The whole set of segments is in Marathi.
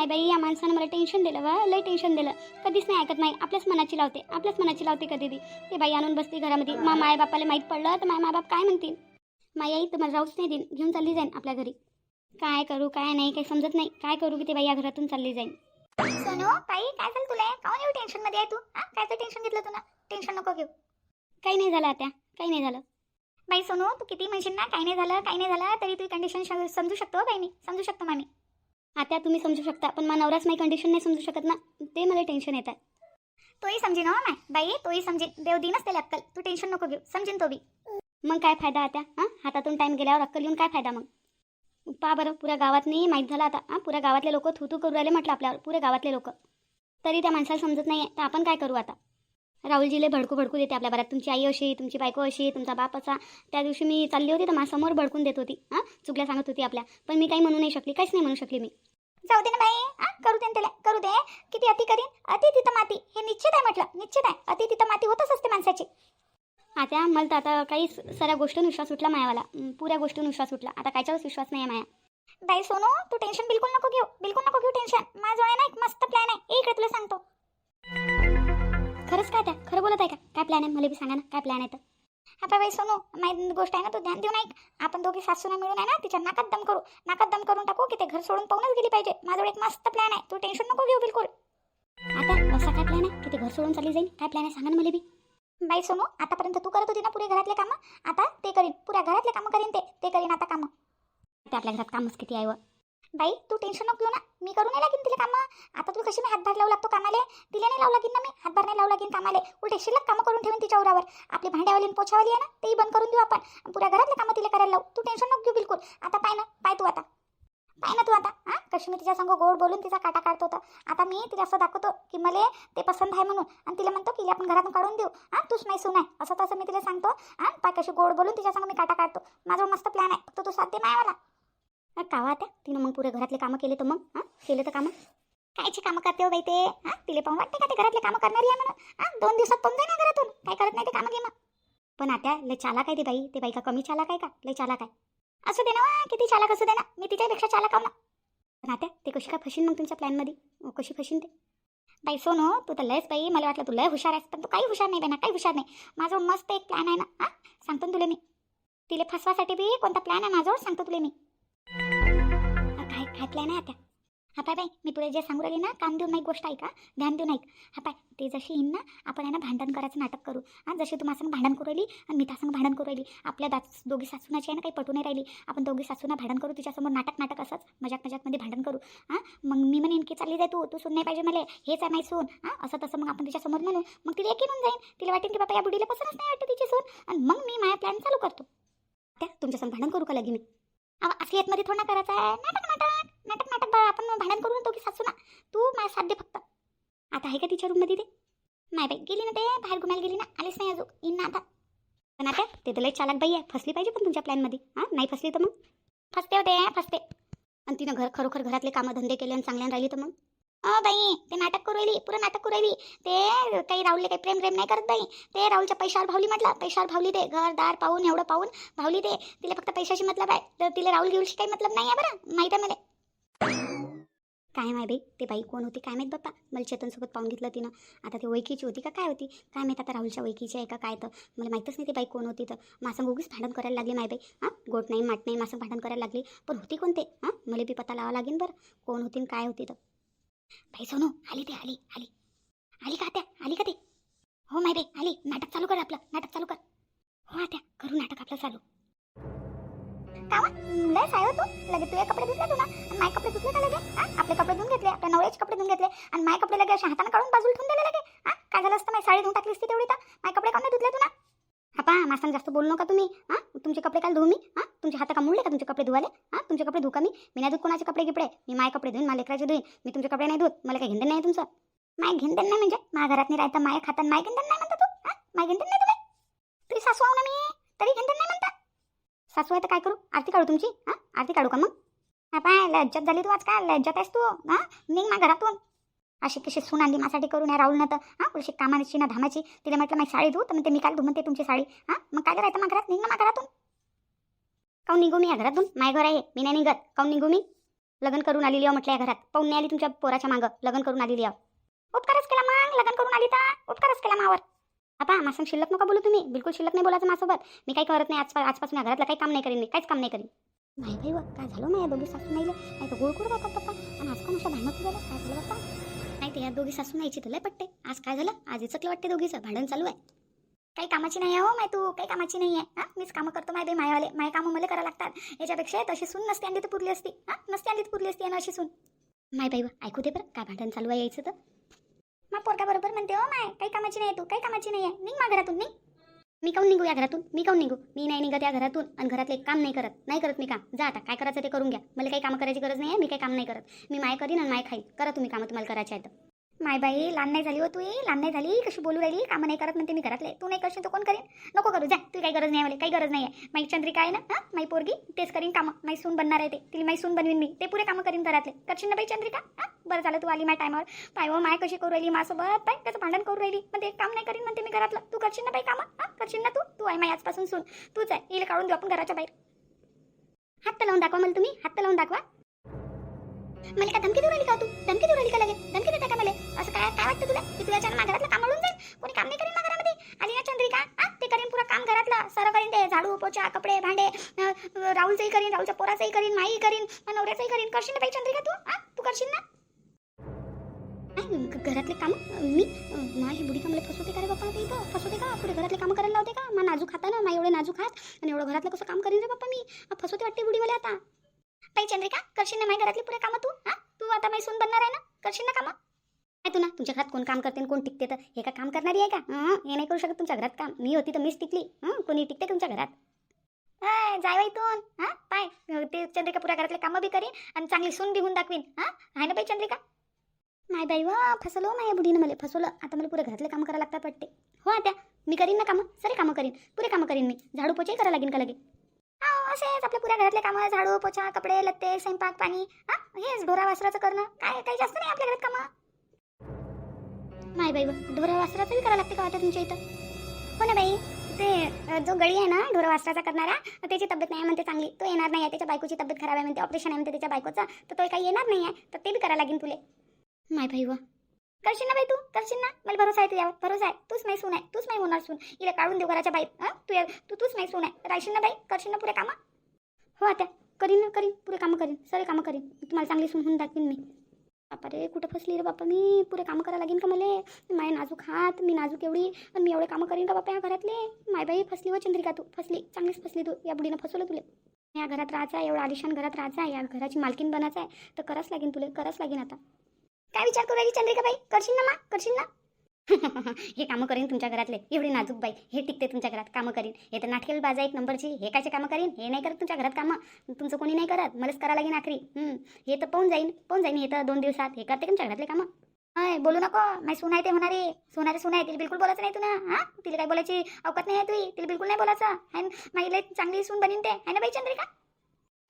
नाही बाई या माणसानं मला टेन्शन दिलं वा लय टेन्शन दिलं. कधीच नाही ऐकत नाही आपल्याच मनाची लावते आपल्याच मनाची लावते कधी बी. ते बाई आणून बसते घरामध्ये. मा मायबापाला माहीत पडलं तर माय मायबाप काय म्हणतील? माई आई तुम्हाला राहूच नाही देईन घेऊन चालली जाईन आपल्या घरी. काय करू काय नाही काही समजत नाही. काय करू की ते बाई या घरातून चालली जाईन. सोनू काही काय झालं तुला? काऊन एवढं टेन्शनमध्ये आहे तू? काय तर टेन्शन घेतलं तू ना टेन्शन नको घेऊ. काही नाही झालं आता काही नाही झालं. बाई सोनू तू किती म्हणशील ना? काही नाही झालं काही नाही झालं तरी तुझी कंडिशन समजू शकतो हो बाई मी. समजू शकतो मामी. आता तुम्ही समजू शकता पण मला नवराच माझी कंडिशन नाही समजू शकत ना. ते मला टेन्शन येत आहे तोही समजीन हो माय. बाई तोही समजीन. देव दिनच त्याला अक्कल. तू टेन्शन नको घेऊ. समजीन तो बी. मग काय फायदा आता? हां? हातातून टाईम गेल्यावर अक्कल येऊन काय फायदा मग? पहा बरं पुऱ्या गावात नाही माहीत झालं आता. हां? पुऱ्या गावातले लोक थू थू करू राहिले म्हटलं आपल्यावर. पुरे गावातले लोक. तरी त्या माणसाला समजत नाही आहे तर आपण काय करू आता? राहुलजीले भडकू भडकू देते आपल्या बऱ्यात. तुमची आई अशी तुमची बायको अशी तुमचा बाप असा. त्या दिवशी मी चालली होती तर माझ्यासमोर भडकून देत होती. हां? चुकल्या सांगत होती आपल्या. पण मी काही म्हणू नाही शकली काहीच नाही म्हणू शकली मी. जाऊ दे ना बाई हा? करू दे ना त्याला करू दे. किती अति करीन? अति तिथं माती. हे निश्चित आहे म्हटलं निश्चित आहे. अति तिथं माती होतच असते माणसाची. आता मला तर आता काही साऱ्या गोष्टींवर विश्वास सुटला मायावाला. पुऱ्या गोष्टींवर विश्वास सुटला आता कायच्यावर विश्वास नाही आहे माया. बाई सोनू तू टेन्शन बिलकुल नको घेऊ. बिलकुल नको घेऊ टेन्शन माझ्याजवळ आहे ना एक मस्त प्लॅन आहे. ये इकडे तुला सांगतो. खरंच काय त्या? खरं बोलत आहे का? काय प्लॅन आहे? मला बी सांगा ना काय प्लॅन आहे तर. आता बाई सोनू माहिती गोष्ट आहे ना तू ध्यान देऊ नाही. आपण दोघी सासूना मिळून आहे ना तिच्या नाकात दम करू. नाकात दम करून टाकू की ते घर सोडून पाहूनच गेली पाहिजे. माझं एक मस्त प्लॅन आहे. तू टेन्शन नको घेऊ बिलकुल. आता असा काय प्लॅन आहे? की ते घर सोडून चालली जाईल काय प्लॅन आहे? सांगा ना मला बी. बाई सोनू आतापर्यंत तू करत होती ना पुरे घरातले कामं? आता ते करीन. पुऱ्या घरातले कामं करीन ते. ते करीन आता कामं. ते आपल्या घरात कामच किती आहे व? बाई तू टेन्शन नको घेऊ ना. मी करू नाही लागेन तिला कामं. आता तू कशी मी हातभार लावू लागतो कामाले? तिला नाही लावू लागेन ना मी हातभार नाही लावू लागेन कामाले. उलटे शिल्लक कामं करून ठेवीन तिच्या उरावर. आपली भांड्यावाली आणि पोछावाली आहे ना तेही बंद करून देऊ आपण. पुऱ्या घरातले कामं तिला करायला लावू. तू टेन्शन नको घेऊ बिलकुल. आता पाय ना पाय तू आता. पाय ना तू आता. हां? कशी मी तिच्या संग गोड बोलून तिचा काटा काढतो होता आता मी तिला असं दाखवतो की मला ते पसंत आहे म्हणून. आणि तिला म्हणतो की आपण घरातून काढून देऊ. हां? तूच नाही सून आहे. असं तसं मी तिला सांगतो. हां? पाय कशी गोड बोलून तिच्या संग मी काटा काढतो. माझा मस्त प्लॅन आहे. फक्त तू साथ दे मायावाला. कावा त्या तिनं मग पुरे घरातले कामं केले तर मग हां केले तर कामं. कायची कामं करते हो बाई ते हां तिला पाहून वाटते का ते घरातले कामं करणारी आहे म्हणून? हां दोन दिवसात पण जाईना घरातून. काय करत नाही ते कामं घेणं पण आता लय चालाक आहे ते बाई. ते बाई का कमी चालाक आहे का? लय चालाक आहे. असू दे ना वा, किती चालाक असू दे ना. मी तिच्यापेक्षा चालाक आहो ना. पण आता ते कशी काय फशीन मग तुमच्या प्लॅनमध्ये? अहो, कशी फशीन ते? बाई सोनो तू तर लयच बाई. मला वाटलं तू लय हुशार आहेस पण तू काही हुशार नाही बाई ना काही हुशार नाही. माझं मस्त एक प्लॅन आहे ना हां सांगतो ना तुला मी. तिला फसवासाठी बी कोणता प्लॅन आहे माझ्यावर सांगतो तुला मी. काय काय प्लॅन आता. हा पाय बाई मी तुला जे सांगू राहिली ना कान देऊन नाही गोष्ट ऐका ध्यान देऊन ऐक. हा पाय ते जशी येईन ना आपण आहे ना भांडण करायचं नाटक करू. हां जशी तू माझं भांडण करू राहिली आणि मी त्यासंग भांडण करू राहिली आपल्या दास दोघी सासूनाची आहे ना काही पटू नाही राहिली. आपण दोघी सासूना भांडण करू तिच्यासमोर नाटक नाटक असंच मजाक मजाकमध्ये भांडण करू. हां मग मी म्हणेन की चालली जाय तू तू सून नाही पाहिजे मला हेच आहे नाही सून. हां असं तसं मग आपण तिच्यासमोर म्हणू. मग तिला एक येऊन जाईन. तिला वाटेन की बाबा या बुडीला पसंतच नाही वाटतं तिची सून. आणि मग मी माझा प्लॅन चालू करतो. त्या तुमच्यासमोर भांडण करू का लगे मी? अहो, असलियतमध्ये थोडं करायचं आहे. नाटक नाटक नाटक नाटक बा आपण भांडण करू तो की सासू ना तू माझ्या साध्य फक्त. आता आहे का तिच्या रूममध्ये ते? नाही बाई गेली ना ते? बाहेर घुमायला गेली ना? आलीच नाही अजून. येईन ना आता. पण आता ते तर लय चालक बाई आहे. फसली पाहिजे पण तुमच्या प्लॅनमध्ये हां? नाही फसली तर मग? फसते होते फसते. आणि तिनं घर खरोखर घरातले कामं धंदे केले आणि चांगल्यानं राहिली तर मग? अ बाई ते नाटक करू राहिली पुरं नाटक करू राहिली. ते काही राहुलले काही प्रेम प्रेम नाही करत बाई. ते राहुलच्या पैशावर भावली म्हटलं पैशावर भावली ते घरदार पाहून एवढं पाहून भावली ते तिला फक्त पैशाशी मतलब आहे. तर तिला राहुल घेऊशी काही मतलब नाही आहे बरं माहीत आहे मला. काय माय बाई ते बाई कोण होती काय माहीत बाप्पा? मला चेतनसोबत पाहून घेतलं तिनं. आता ती ओळखीची होती का काय होती? काय माहीत आता राहुलच्या ओळखीची आहे का काय तर. मला माहीतच नाही ती बाई कोण होती तर. मासं उगीच भांडण करायला लागली माय बाई. हां गोट नाही माट नाही मासं भांडण करायला लागली. पण होती कोणते? हां मला बी पता लावा लागेल बरं. कोण होती काय होती तर. बाई सोनू आली ते आली आली. आली का त्या आली का ते? हो माय बाई आली. नाटक चालू कर आपलं. नाटक चालू कर. हो त्या करू नाटक आपलं चालू. कावा लय साय हो तू. लगे तुझे कपडे धुतले तू आणि माय कपडे धुतले का लगे हा? आपले कपडे धुवून घेतले आपल्या नवऱ्याचे कपडे धुवून घेतले. आणि माय कपडे लगे अशा हाताने काढून बाजूला ठेवून दिले लगे हा? काय झालं असतं? माय साडी धुवून टाकली असती तेवढी तर. माय कपडे काढून धुतले तू आता हापा जास्त बोलू नका तुम्ही हां? तुमचे कपडे काल धुवू मी हां? तुमचे हात का मुडले का तुमचे कपडे धुवाले हां? तुमचे कपडे धुका मी? मी नाही धुत कोणाचे कपडे गिपडे. मी माय कपडे धुईन मला लेकराचे धुईन. मी तुमचे कपडे नाही धुत मला काही घेणं नाही तुमचं. माय घेंदन नाही म्हणजे? माझ्या घरात नाही राहतं माय खातात माय घेंदन नाही म्हणता तू हां? माय घेंदन नाही तुम्ही. तरी सासू आहो ना मी तरी घेंदन नाही म्हणता. सासू आहे तर काय करू? आरती काढू तुमची हां? आरती काढू का मग? हा पाय लज्जत झाली तू आज काय लज्जत आहेस तू हा? निघ माझ्या घरातून. अशी कशी सून आणली माझ्यासाठी करून या राहुलनं तर. हां कशी कामाची ना धामाची. तिला म्हटलं माझी साडी धू तर म्हणते मी काय धू म्हणते तुमची साडी. हां मग काय राहतं मग घरात निघ ना मा घरातून. काऊन निघू मी या घरातून? माय घर आहे मी नाही निघत. काऊन निघू मी? लग्न करून आलेली आहे म्हटलं या घरात. पाहून नाही आली तुमच्या पोराच्या मागं. लग्न करून आलेली आहे. उपकारच केला मग लग्न करून आली तर. उपकारच केला मावर. आता माझं शिल्लक नका बोलू तुम्ही. बिलकुल शिल्लक नाही बोलायचं माझ्यासोबत. मी काही करत नाही आज आजपासून या घरातलं काही काम नाही करीन मी. काहीच काम नाही करीन. नाही भाई काय झालं हो माझ्या दोघी सासू नाही नाही तर गोळ गोळ राहतात पप्पा आणि आजकाल अशा भांडण झालं काय झालं पप्पा नाही ते या दोघी सासू नाहीची तुला पट्टे. आज काय झालं? आज इचकलं वाटते दोघीचं. भांडण चालू आहे. काही कामाची नाही आहे हो माय तू. काही कामाची नाही आहे. हा? मीच कामं करतो माय बाई मायवाले. माय कामं मला करावं लागतात. याच्यापेक्षा तशी सून नसते आणली तर पुरली असती. हा? नसते आणली तर पुरली असती आणि अशी सून. माय बाई ऐकू दे बरं. काय भांडण चालू आहे यायचं तर? मग पोरका बरोबर म्हणते हो माय काही कामाची नाही आहे तू. काही कामाची नाही आहे. निघ मा घरातून निघ. मी काऊन निघू या घरातून? मी काऊन निघू? मी नाही निघत या घरातून आणि घरातले एक काम नाही करत. नाही करत मी काम. जा आता काय करायचं ते करून घ्या. मला काही काम करायची गरज नाही आहे मी काही काम नाही करत. मी माय करीन आणि माय खाईल करा तुम्ही कामं तुम्हाला करायचे आहेत तर. माय बाई लहान नाही झाली हो तू लहान नाही झाली. कशी बोलू राहिली? कामं नाही करत म्हणते मी घरातले. तू नाही करशील तर कोण करेन? नको करू जा. तू काही गरज नाही मला. काही गरज नाही आहे माई चंद्रिका आहे ना? हा? माई पोरगी? तेच करीन कामं. माई सून बनणार आहे ते. तिला माई सून बनवीन मी. ते पुरे कामं करीन घरातले. करशील ना बाई चंद्रिका? हा? बरं झालं तू आली माझ्या टायमावर. पाय हो, माय कशी करू राहिली? माझ्यासोबत पाय त्याचं भांडण करू राहिली? म्हणते काम नाही करीन म्हणते मी घरातलं. तू करशील ना बाई कामं? हा? करशील ना तू? तू आहे माई आजपासून सून. तूच आहे. हिला काढून देऊ आपण घराच्या बाहेर. हात लावून दाखवा मला तुम्ही. हात लावून दाखवा. मला का धमकी देऊ राहिली का तू? धमकी देऊ राहिली का लगे? धमकी देता का मला? असं काय काय वाटतं तुला? की तुझ्या घरातलं काम अडून जाईल? कोणी काम नाही करीन मा घरामध्ये आली ना चंद्रिका? हा? ते करीन पुरा काम घरातलं. सर करीन ते झाडू पोचा कपडे भांडे. राहुलचंही करीन राहुलच्या पोराचंही करीन माई करीन नवऱ्याचंही करीन. करशील ना बाई चंद्रिका तू? हा? तू करशील ना? नाही, घरातले काम मी माझी बुडी कामले फसवते का रे बाप्पा ते इथं फसवते का? पुढे घरातले कामं करायला लावते का? मा नाजूक खाता ना मा एवढे नाजूक हात आणि एवढं घरातलं कसं काम करीन रे बाप्पा मी? फसवते वाटते बुडी मला आता. बाई चंद्रिका करशील ना माझ्या घरातली पुढे कामं तू? हा? तू आता माई सून बनणार आहे ना? करशील ना कामं? काय तू ना तुमच्या घरात कोण काम करते कोण टिकते तर? हे का काम करणारी आहे का? हे नाही करू शकत तुमच्या घरात काम. मी होती तर मीच टिकली. कोणी टिकते तुमच्या घरात? हाय, जाय इथून हा पाय. ते चंद्रिका पुऱ्या घरातले कामं बी करीन आणि चांगली सून बी होऊन दाखवीन. हा आहे ना बाई चंद्रिका? नाही बाई व फसलो हो माझ्या मला फसवलं. आता मला पुरे घरातले कामं करायला लागतात वाटते. हो आता मी करीन ना कामं सरे कामं करीन पुरे कामं करीन मी. झाडू पोचाही करायला लागेल का लगे? हा असेच आपल्या पुऱ्या घरातले कामं झाडू पोछा कपडे लत्ते स्वयंपाक पाणी हा हेच ढोरा वासराचं करणं. काय काही जास्त नाही आपल्या घरात कामं? नाही बाई व ढोरा वासराचंही करायला लागते का आता तुमच्या इथं? हो ना बाई ते जो गळी आहे ना ढोरा वासराचा करणारा त्याची तब्येत नाही म्हणते चांगली. तो येणार नाही आहे त्याच्या बायकोची तब्येत खराब आहे म्हणते ऑपरेशन आहे म्हणते त्याच्या बायकोचं तर तो काही येणार नाही आहे तर ते बी करायला लागेल तुले नाही भाई व. करशील ना बाई तू? करशील ना? मला भरोसा आहे तुझ्यावर. भरोसा आहे. तूच नाही सून आहे. तूच नाही होणार सून. हिला काढून देऊ घराच्या बाहेर. हां? तू या- तू तूच नाही सून आहे. राहशील ना बाई? करशील ना पुरे कामं? हो आता. करीन ना करीन. पुरे कामं करीन. सगळे कामं करीन. तुम्हाला चांगली सून होऊन दाखवीन मी. बापा रे कुठं फसली रे बापा मी? पुरे कामं करायला लागेन का मला? माय नाजूक हात मी नाजूक एवढी. आणि मी एवढे कामं करीन का बापा या घरातले? माय बाई फसली व चंद्रिका तू. फसली. चांगलीच फसली तू. या बुडीनं फसवलं तुले. या घरात राहायचं आहे. एवढं आलिशान घरात राहायचं आहे. या घराची मालकीन बनायचं आहे. तर करावंच लागेन तुले. करावंच लागेन आता. काय विचार करू राहिली चंद्रिका बाई? करशील ना मा? करशील ना? हे कामं करीन तुमच्या घरातले. एवढे नाजूक बाई. हे टिकते तुमच्या घरात कामं करीन. हे तर नाटकेल बाजा एक नंबरची. हे कायचे कामं करीन? हे नाही करत तुमच्या घरात कामं. तुमचं कोणी नाही करत. मलाच करा लागेल आखरी. हे तर पाहून जाईन. पाहून जाईन. हे तर दोन दिवसात. हे करते तुमच्या घरातले कामं. हाय बोलू नको. माय सुना आहे ते होणारे सोनारे सून आहे तिला बिलकुल बोलायचं नाही तुला. हा? तिला काय बोलायची अवकात नाही आहे तुझी तिला बिलकुल नाही बोलायचं. आहे माईला चांगली सून बनीन ते. आहे ना बाई चंद्रिका?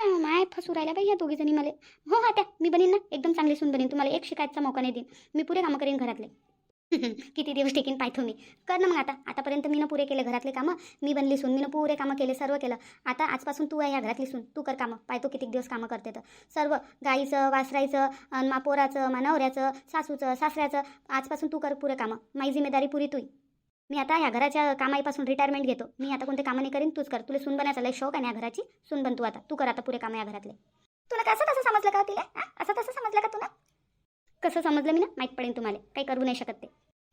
माय फसू राहिल्या बाई या दोघी जणी मला. हो हा त्या मी बनीन ना एकदम चांगली सून बनीन तुम्हाला एक शिकायचा मौका नाही देईन. मी पुरे कामं करेन घरातले. किती दिवस टिकीन पाहतो मी कर ना मग आता आतापर्यंत मी ना पुरे केले घरातले कामं मी बनली सून मी ना पुरे कामं केले सर्व केलं. आता आजपासून तू आहे या घरातली सून तू कर कामं. पाहतो किती दिवस कामं करते तर. सर्व गाईचं वासरायचं अन् मा पोराचं मा नवऱ्याचं सासूचं सासऱ्याचं आजपासून तू कर पुरे कामं. माझी जिम्मेदारी पुरी तुई. मी आता ह्या घराच्या कामाईपासून रिटायरमेंट घेतो. मी आता कोणते कामं नाही करीन तूच कर. तुला सून बनायचा लय शौक आहे ना या घराची. सून बन तू आता. तू कर आता पुरे कामं या घरातले. तुला कसं तसं समजलं का तिला? असं तसं समजलं का तुला? कसं समजलं मी ना? माहीत पडेल तुम्हाला. काही करू नाही शकत ते.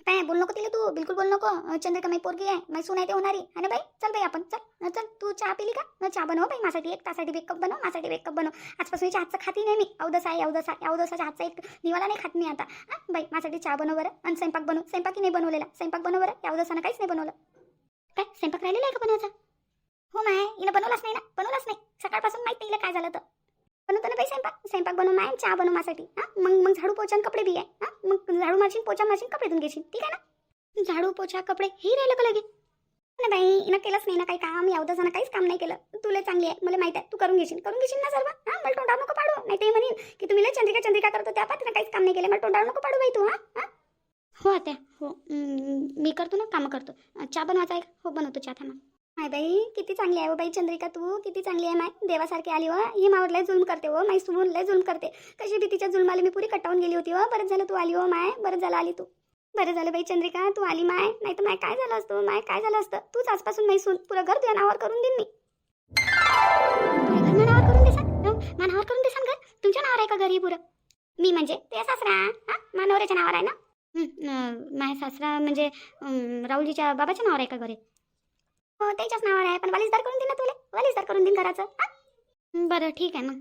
काय बोल नको तिला तू बिलकुल बोल नको चंद्रिका माई पोरगी आहे माझी सून आहे ते होणारी आहे ना बाई चल बाई आपण चल चल तू चहा पिली का? न चहा बनव बाई माझ्यासाठी एक तासाठी एक कप बनव माझ्यासाठी एक कप बनव आजपासून हिच्या हातचं खाती नाही मी अवदस आहे अवदसा अवदसाच्या हातचा एक निवाला नाही खात मी आता. हा बाई माझ्यासाठी चहा बनव बरं आणि स्वयंपाक बनव स्वयंपाकी नाही बनवलेला. स्वयंपाक बनव बरं अवदसानं काहीच नाही बनवलं. काय स्वयंपाक राहिलेला आहे का बनवायचा? हो माय हिला बनवलाच नाही ना बनवलाच नाही. सकाळपासून माहीत नाही हिला काय झालं तर. बनवतो ना बाई स्वयंपाक स्वयंपाक बनव माय चहा बनव माझ्यासाठी. हा? मग मग झाडू पोचा कपडे बी आहे हा? मग झाडू मारशील पोछा मारशील कपडे धुवून घेशील. ठीक आहे ना? झाडू पोछा कपडे हे राहिलं का लगे ना बाई हिनं केलंच नाही ना काही काम. एवढं काहीच काम नाही केलं. तुला चांगली आहे मला माहीत आहे. तू करून घेशील करून घेशील ना सर्व. हा? मला तोंडावर नको पाडू. नाही ते म्हणेन की तुम्ही लय चंद्रिका चंद्रिका करतो त्या पात्र काहीच काम नाही केलं. मला तोंडावर नको पाडू बाई तू हा? हो? आता हो. मी करतो ना कामं करतो. चहा बनवायचा आहे का? हो बनवतो चहा थांबा. माय बाई किती चांगली आहे हो बाई चंद्रिका तू. किती चांगली आहे माय. देवासारखी आली व ही मावर लय जुल्म करते हो. माई सुमून लय जुल्म करते. कशी भीतीच्या तिच्या जुलमाला मी पुरी कटावून गेली होती व बरं झालं तू आली हो माय. बरं झालं आली तू. बरं झालं बाई चंद्रिका तू आली माय. नाही तर माय काय झालं असतं? माय काय झालं असतं? तूच आजपासून माई सून. पुरं घर तुझ्या नावावर करून देईन मी. पुरं घर मनावर करून देसान हो, मनावर करून देसान घर? तुमच्या नावावर आहे का घरी पुरं? मी म्हणजे? ते सासरा? हा? मानवऱ्याच्या नावावर आहे ना? माझ्या सासरा म्हणजे राहुलजीच्या बाबाच्या नावावर आहे का घरी हो, त्याच्याच नावावर आहे पण वालीसदार करून देईन ना तुला. वालीसदार करून देईन घराचं. बरं ठीक आहे मग.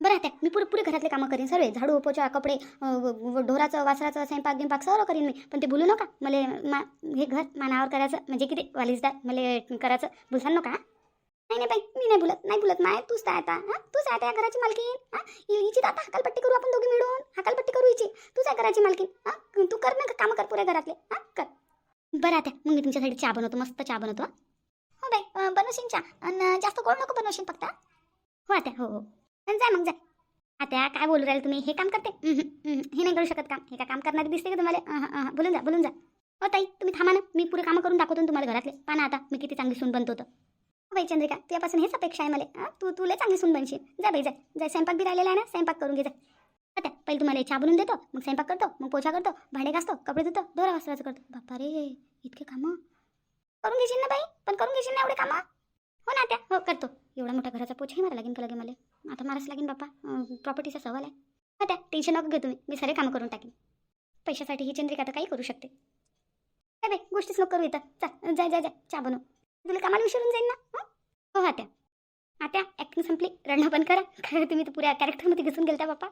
बरं आता मी पुरे पुरे घरातले कामं करीन सर्व झाडू पोचा कपडे व- ढोराचं वासराचं स्वयंपाक गिंपाक सर्व करीन मी. पण ते बोलू नका. मला मा हे घर मानावर करायचं म्हणजे किती? वालीसदार मला करायचं. भुलसान नका नाही नाही बाई मी नाही बोलत नाही बोलत माय तूच तर आता हा? तूच आहे आता या घराची मालकीन हा? हिची तर आता हकालपट्टी करू आपण दोघी मिळून. हकालपट्टी करू हिची. तूच आहे घराची मालकीन हा? तू कर ना कामं कर पुऱ्या घरातले हा? कर. बरं आता मग मी तुमच्यासाठी चहा बनवतो मस्त चहा बनवतो हो बाई बनवशील आणि जास्त गोड नको बनवशील फक्त हो. आता हो हो. जा मग जा. आता काय बोलू राहिले तुम्ही? हे काम करते. हे नाही करू शकत काम. हे काम करणारे दिसते का तुम्हाला? बोलून जा बोलून जा. हो ताई तुम्ही थांबा ना. मी पुरे कामं करून दाखवतो तुम्हाला घरातले. पाना आता मी किती चांगली सून बनतो तर. हो बाई चंद्रिका तुझ्यापासून हेच अपेक्षा आहे मला. तू तुला चांगली सून बनशील. जा बाई जा. जा स्वयंपाक बी राहिलेला आहे ना स्वयंपाक करून घे जा. आता पहिले तुम्हाला चहा बनवून देतो मग स्वयंपाक करतो मग पोछा करतो भांडे घासतो कपडे धुतो दोरा वासराचं करतो. बापा रे इतके कामं. करून घेशील ना बाई? पण करून घेशील ना एवढे कामं? हो ना त्या हो करतो. एवढा मोठा घराचा पोछही मारा लागेल का लगे मला आता माराच लागेल बापा प्रॉपर्टीचा सवाल आहे. हा त्या टेन्शन नको घेऊ तुम्ही. मी सारे कामं करून टाकेन. पैशासाठी ही चंद्रिका तर काही करू शकते. काय बाई गोष्टीच नको करू इथं. चा जा जा जा. चा बनव. तुला कामाला विसरून जाईन ना हो? हा त्या आता ॲक्टिंग संपली. रडणं पण करा. खरं तुम्ही तर पुऱ्या कॅरेक्टरमध्ये घुसून गेलता बापा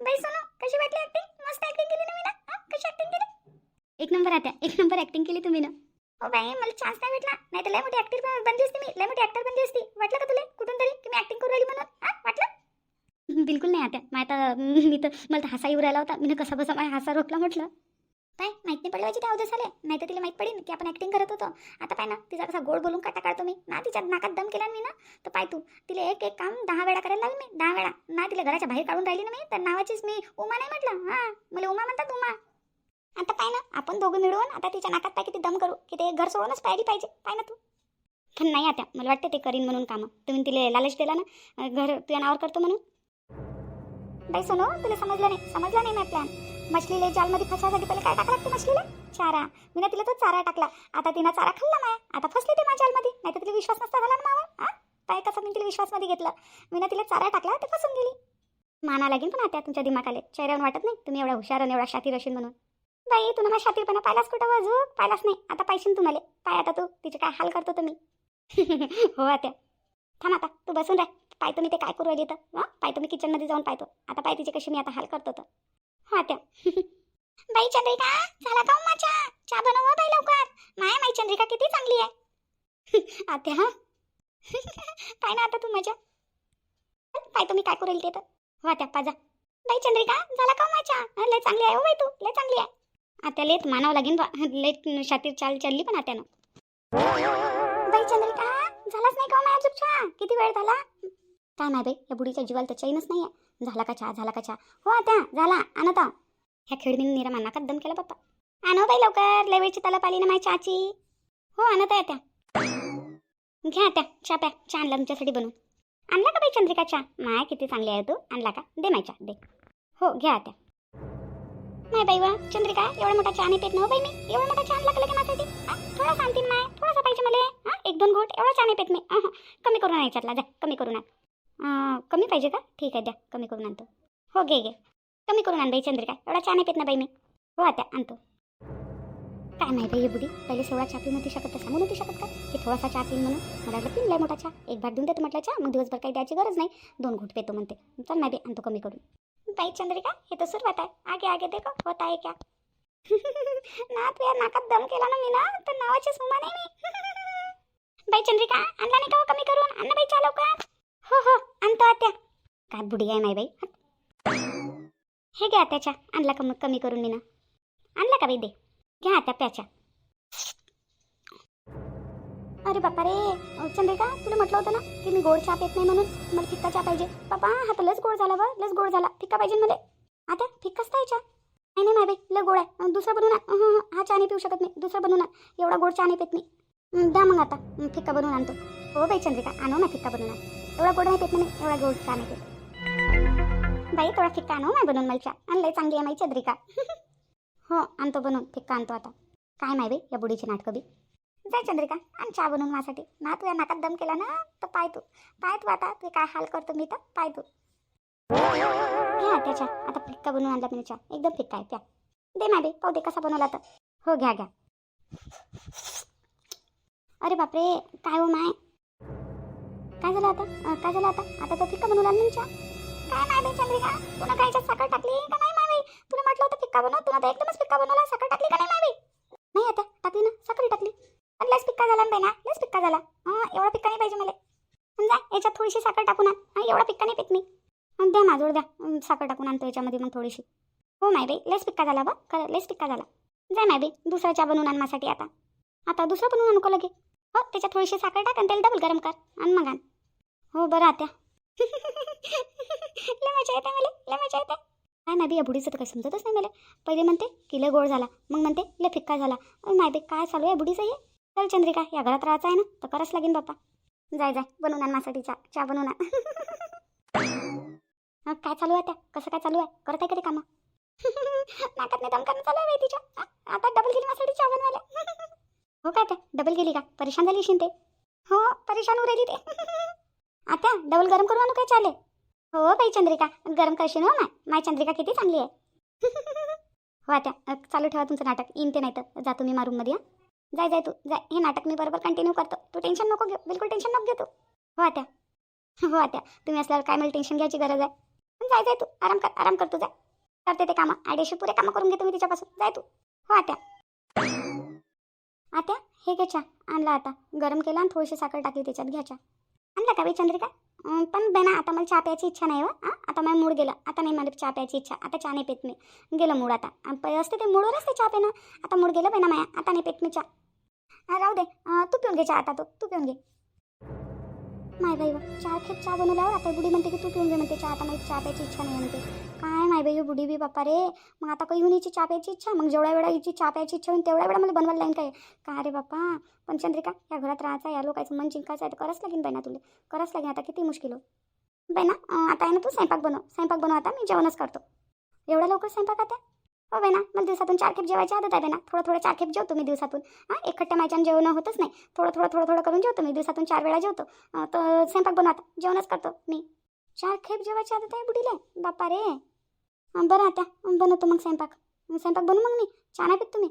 बाई सोनू कशी वाटली ॲक्टिंग मस्त ॲक्टिंग केली ना मी ना कशी ॲक्टिंग केली? एक नंबर आता एक नंबर ॲक्टिंग केली तुम्ही ना. हो बाई मला चान्स नाही भेटला. नाही तर लय मोठी ॲक्टर बनली असती मी. लय मोठी ॲक्टर बनली असती. वाटलं का तुला? कुठून तरी? की मी ॲक्टिंग करू राहिली म्हणून? हा? वाटलं? बिलकुल नाही आता मग आता मी तर मला तर हसा येऊ राहिला होता. मी कसा बसा माझ्या हसा रोखला म्हटलं. काय माहीत नाही पडलं पाहिजे त्या अवधेस आले नाही तर तिला माहीत पडेल की आपण ॲक्टिंग करत होतो. आता पाय ना तिचा कसा गोड बोलून काटा काढतो मी. ना तिच्या नाकात दम केला मी ना तर पाय तू. तिला एक एक काम दहा वेळा करायला लागली मी. दहा वेळा. ना तिला घराच्या बाहेर काढून राहिली ना मी तर नावाचीच मी उमा नाही म्हटलं. हां मला उमा म्हणतात उमा. आता पाय ना आपण दोघं मिळून आता तिच्या नाकात पाय किती दम करू की ते घर सोडूनच पाहिली पाहिजे. पाय ना तू. पण नाही आता मला वाटतं ते करीन म्हणून कामं. तुम्ही तिला लालच दिला ना घर तुझ्या नावावर करतो म्हणून. बाई सोनो तुला समजलं नाही समजलं नाही माझा प्लॅन मछलीला जालमध्ये फसवासाठी पहिले काय टाकला तू मछलीला? चारा. मी ना तिला तो चारा टाकला. आता तिनं चारा खाल्ला माया. आता फसले ते माझ्या जालमध्ये. नाही तर तिला विश्वास नसता झाला ना मावा. हा काय कसं मी तिला विश्वासमध्ये घेतलं. मी ना तिला चारा टाकला ते फसून गेली. माना लागेल पण आता तुमच्या दिमाकाले चेहऱ्यावर वाटत नाही तुम्ही एवढा हुशार आणि एवढा शातीर असेल म्हणून. बाई तू माझ्या शातीरपणा पाहिलाच कुठं वाजू पाहिलाच नाही. आता पाहिजे तुम्हाला. पाय आता तू. तिचे काय हाल करतो तुम्ही? हो आता थांब आता. तू बसून राह. पाहतो मी ते काय करू आली तर हां? पाहतो मी किचनमध्ये जाऊन पाहतो. आता पाय तिचे कशी मी आता हाल करतो तर. हो आता बाई चंद्रिका झाला का उमा चहा चहा बनव बाई लवकर. माय माई चंद्रिका किती चांगली आहे. आता हा? पाय ना आता तू माझ्या. पाहतो मी काय करू राहिली ते तर. हो आत्या पाजा. बाई चंद्रिका झाला का उमा लय चांगली आहे हो बाई तू. लय चांगली आहे. आता लेत मानावं लागेल बा. लेत शातीर चाल चालली पण आत्यानं. बाई चंद्रिका झालाच नाही का हो माझ्या चुपचा किती वेळ झाला? काय नाही बाई? या बुडीच्या जीवाला तर चैनच नाही आहे झाला का चहा? झाला का चहा? हो आता झाला. आणत आहो. ह्या खेळबीन निरा माना कद्दम केला पप्पा. आणो हो बाई लवकर. लय वेळची तलप आली ना माझ्या चहाची. हो आणत आहे त्या घ्या त्या चहा प्या. चहा आणला तुमच्यासाठी बनवून. आणला का बाई चंद्रिका चहा? माय किती चांगली आहे तू. आणला का? दे माय चहा दे. हो घ्या त्या नाही बाई वा चंद्रिका एवढा मोठा चहा नाही पेत ना हो बाई मी. एवढा मोठा चहा लागला की लगे माझ्यासाठी थोडा सांगतील माय थोडासा पाहिजे मला. हा एक दोन घोट एवढा चहा नाही पेत मी. कमी करून आण याच्यातला जा कमी करून आण. कमी पाहिजे का? ठीक आहे द्या कमी करून आणतो. हो घे घे. कमी करून आण बाई चंद्रिका एवढा चहा नाही पेत ना बाई मी. हो आता आणतो. काय माहिती हे बुडी पहिले सेवढा चहा पिऊ नव्हती शकत तर सांगू नव्हती शकत का? की थोडासा चहा पिन म्हणून. मला वाटलं पिन लय मोठा चहा. एक भाग देऊन देतो म्हटलं चहा मग दिवसभर काही द्यायची गरज नाही. दोन घोट पेतो म्हणते. चल नाही बाई आणतो कमी करून. बाई चंद्रिका हे तर सुरुवात आहे. आगे आगे देखो होत आहे क्या? ना तुझ्या नाकात दम केला ना मी ना तर नावाची सुमा नाही मी. बाई चंद्रिका आणला नाही का हो कमी करून? आण बाई चहा का हो हो आणतो आत्या. काय बुडी आहे माय बाई? हे घ्या त्याच्या आणला का मग कमी करून मी ना आणला का बाई दे? घ्या आत्या प्याच्या. अरे बापा रे. चंद्रिका तुला म्हटलं होतं ना की मी गोड चहा येत नाही म्हणून मला फिक्का चहा पाहिजे. पप्पा हा तर लस गोड झाला बा लस गोड झाला. फिक्का पाहिजे मला. आता फिक्काच आहे चहा नाही नाही माय बाई लय गोड आहे. दुसरा बनवू ना. हा चहा नाही पिऊ शकत नाही दुसरा बनवू ना. एवढा गोड चहा नाही पेत नाही द्या मग आता. फिक्का बनवून आणतो. हो बाई चंद्रिका आणू ना फिक्का बनवून एवढा गोड नाही पेत नाही एवढा गोड चहा नाही पेत. बाई थोडा फिक्का आणू ना बनवून मला चहा. आणलंय चांगली आहे माई चंद्रिका. हो आणतो बनवून. फिक्का आणतो आता. काय माय बाई या बुडीची नाटकं बी. जाय चंद्रिका आणि चहा बनवून माझ्यासाठी. ना तू या नाकात दम केला ना तर पाय तू. पाय तू आता तू काय हाल करतो मी तर पाय तू. घ्या त्याच्या आता फिक्का बनवून आणला मी चहा. एकदम फिक्का आहे त्या दे ना बे पाहू दे कसा बनवला तर. हो घ्या घ्या. अरे बापरे काय हो माय? काय झालं आता? काय झालं आता? आता तो फिक्का बनवला ना चहा. काय नाही बाई चंद्रिका? तुला काय साखर टाकली का नाही माय बाई? तुला म्हटलं होतं फिक्का बनव तुला तर एकदमच फिक्का बनवला साखर टाकली का नाही माय बाई? नाही आता टाकली ना साखर टाकली. पण लस पिक्का झाला ना ना? लस पिक्का झाला. हां एवढा पिक्का नाही पाहिजे मला. समजा जा याच्यात थोडीशी साखर टाकू ना. एवढा पिक्का नाही पित मी. द्या माझोड द्या. साखर टाकून आणतो याच्यामध्ये मग थोडीशी. हो माय बाई लेस पिक्का झाला बा. खरं लेस पिक्का झाला. जाय माय बाई दुसरा चहा बनवून आण माझ्यासाठी आता. आता दुसरं बनवून आणू लगे? हो त्याच्यात थोडीशी साखर टाक आणि त्याला डबल गरम कर. आणि मग आण. हो बरं आत्या लय मजा येते मला. लय मजा येते. काय नाही बी या तर काही समजतच नाही मला. पहिले म्हणते की लय गोड झाला. मग म्हणते लय फिक्का झाला. अरे नाही काय चालू आहे बुढीचं हे? चल चंद्रिका या घरात राहायचं आहे ना तर कराच लागेल बाप्पा. जाय जाय बनवून आण माझ्यासाठी चहा चहा बनवून आण. काय चालू आहे त्या कसं काय चालू आहे? करत आहे कधी कामं? नाकात नाही दम चालू आहे बाई तिच्या. हा, आता डबल गेली माझ्यासाठी चहा बनवायला. हो काय त्या डबल गेली का? परेशान झाली शिंते हो परेशान उरायली ते. आता डबल गरम करू आणू काय चाले हो बाई चंद्रिका गरम करशील हो माय. माय चंद्रिका किती चांगली आहे. हो आता अ, चालू ठेवा तुमचं नाटक. येईन ते नाही तर जा तुम्ही मारूममध्ये हा. जाय जाय तू. जाय. हे नाटक मी बरोबर कंटिन्यू करतो. तू टेन्शन नको घेऊ. बिलकुल टेन्शन नको घेऊ तू. हो आत्या. हो आत्या. तुम्ही असल्यावर काय मला टेन्शन घ्यायची गरज आहे? पण जाय जाय तू. आराम कर. आराम कर तू. जाय करते ते कामं. आयडेशी पुरे कामं करून घेतो मी तिच्यापासून. जाय तू. हो आत्या. आता हे घे आणला आता. गरम केला आणि थोडीशी साखर टाकली त्याच्यात घ्या चहा. आणला का बाई चंद्रिका? पण बेना आता मला चहा प्यायची इच्छा नाही हो. व आता माझ्या मूड गेलं. आता नाही मला चहा प्यायची इच्छा. आता चहा नाही पेत मी. गेलं मूड आता. असते ते मूडवर असते चहा पेनं आता मूड गेलं बेना माया. आता नाही पेत मी चहा. राहू दे. तू पिऊन घे चहा आता तू. तू पिऊन घे. माय बाई चहा खेप चहा बनवल्यावर आता बुडी म्हणते की तू पिऊन घे म्हणते. चहा आता मला चहा प्यायची इच्छा नाही म्हणते. काय माय बाई बुडी बी बापा रे. मग आता काही हिची चहा प्यायची इच्छा? मग जेवढ्या वेळा हिची चहा प्यायची इच्छा होईल तेवढ्या वेळा मला बनवायला लागेल काय? का रे बाप्पा पण चंद्रिका या घरात राहायचा या लोकांचं मन जिंकायचं आहे तर करावंच लागेल बाई ना तुला. करावंच लागेल. आता किती मुश्किल हो. बाई ना आता आहे ना तू स्वयंपाक बनव. स्वयंपाक बनव आता मी जेवणच करतो. एवढ्या लवकर स्वयंपाक आता? हो बेना ना मला दिवसातून चार खेप जेवायची आदत आहे बेना ना थोडं थोडं चार खेप जेवतो मी दिवसातून. हां एकखट्ट्या माझ्यानं जेवण होतच नाही. थोडं थोडं थोडं थोडं करून जेवतो मी. दिवसातून चार वेळा जेवतो. तर स्वयंपाक बनव आता. जेवणच करतो मी. चार खेप जेवायची आदत आहे बुडीले बापा रे बरं आता. बनवतो मग स्वयंपाक. स्वयंपाक बनवू मग मी? चहा नाही पित तुम्ही?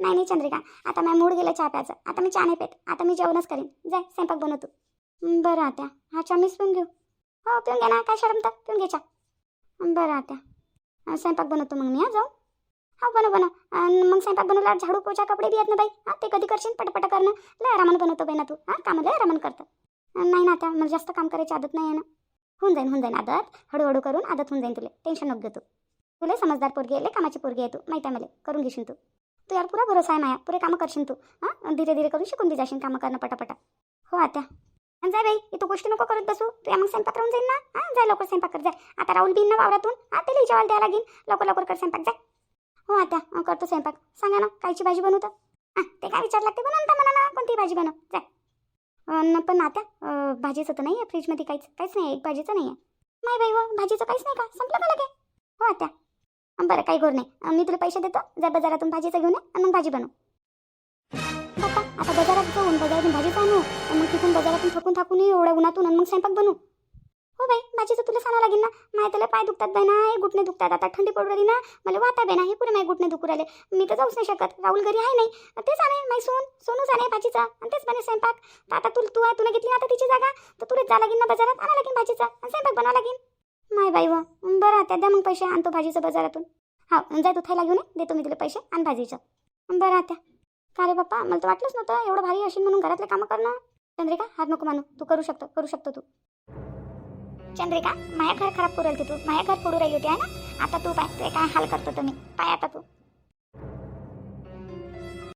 नाही नाही चंद्रिका. आता माझ्या मूड गेलं चहा प्यायचं. आता मी चहा नाही पेत. आता मी जेवणच करीन. जाय स्वयंपाक बनवतो बरं आता. हा चहा मीच पिऊन घेऊ. हो पिऊन घे ना. काय शरमता पिऊन घे चहा. बरं आता. स्वयंपाक बनवतो मग मी. हा जाऊ. हा बनव बनव. आणि मग स्वयंपाक बनवला झाडू पोचा कपडे बी आहेत ना बाई? हा ते कधी करशील पटपट करणं. लय रमण बनवतो बाई ना तू. हा कामं लय रमण करतं. नाही ना आता मला जास्त काम करायची आदत नाही आहे ना. होऊन जाईन होऊन जाईन आदत. हळूहळू करून आदत होऊन जाईन तुला. टेन्शन नको घेऊ तू तुला समजदार पोरगी आहे लय कामाची पोरगी आहे तू. माहिती आहे मला. करून घेशील तू. तू यार पुरा भरोसा आहे माया. पुरे कामं करशील तू. हां धीरे धीरे करून शिकून बी जाशील कामं करणं पटापटा. हो आता. आणि जाय बाई तू गोष्टी नको करत बसू. तू या मग स्वयंपाक राहून जाईन ना. हां जाय लवकर स्वयंपाक कर जाय आता राहुल बिन ना वावरातून. हां ते जेवायला द्यायला लागेल लवकर लवकर कर स्वयंपाक जाय हो आता करतो स्वयंपाक. सांगा ना कायची भाजी बनवतं हां ते काय विचार लागते बनवता म्हणा ना कोणती भाजी बनव? जाय अन् पण आता भाजीचं तर नाही आहे फ्रीजमध्ये काहीच काहीच नाही आहे एक भाजीचं नाही आहे नाही बाई हो भाजीचं काहीच नाही का? संपलं मला काय हो आता बरं काही गोर नाही. मी तुला पैसे देतो जा बाजारातून भाजीचं घेऊन ये आणि मग भाजी बनव. आता बाजारात जाऊन बाजारातून भाजीचं आणू. मग तिथून बाजारातून थकून थाकून येऊ एवढ्या उन्हातून आणि मग स्वयंपाक बनवू. हो बाई भाजीचं तुला सांगावं लागेल ना माय त्याला पाय दुखतात बाई ना हे गुटणे दुखतात. आता थंडी पडू राहिली ना मला वाता बेना ना हे पुरे माझे गुटणे दुखू राहिले. मी तर जाऊच नाही शकत. राहुल घरी आहे नाही. तेच आणे माय सोन सोनूच आणे भाजीचा आणि तेच बने स्वयंपाक. तर आता तुला तू आहे तुला घेतली ना आता तिची जागा? तर तुला जा लागेल ना बाजारात आणा लागेल भाजीचा आणि स्वयंपाक बनावं लागेल. माय बाई व बरं आता द्या मग पैसे आणतो भाजीचं बाजारातून. हा जाय तू थायला घेऊन ये देतो मी तुला पैसे आणि भाजीचं. बरं आता. का रे बाप्पा मला तर वाटलंच नव्हतं एवढं भारी असेल म्हणून घरातले कामं करणं. चंद्रिका हात नको मानू. तू करू शकतो करू शकतो तू. चंद्रिका माया घर खराब करू तू. माया घर पुढे राहिली होती आहे ना? आता तू पाय काय हाल करतो तुम्ही? पाय आता तू.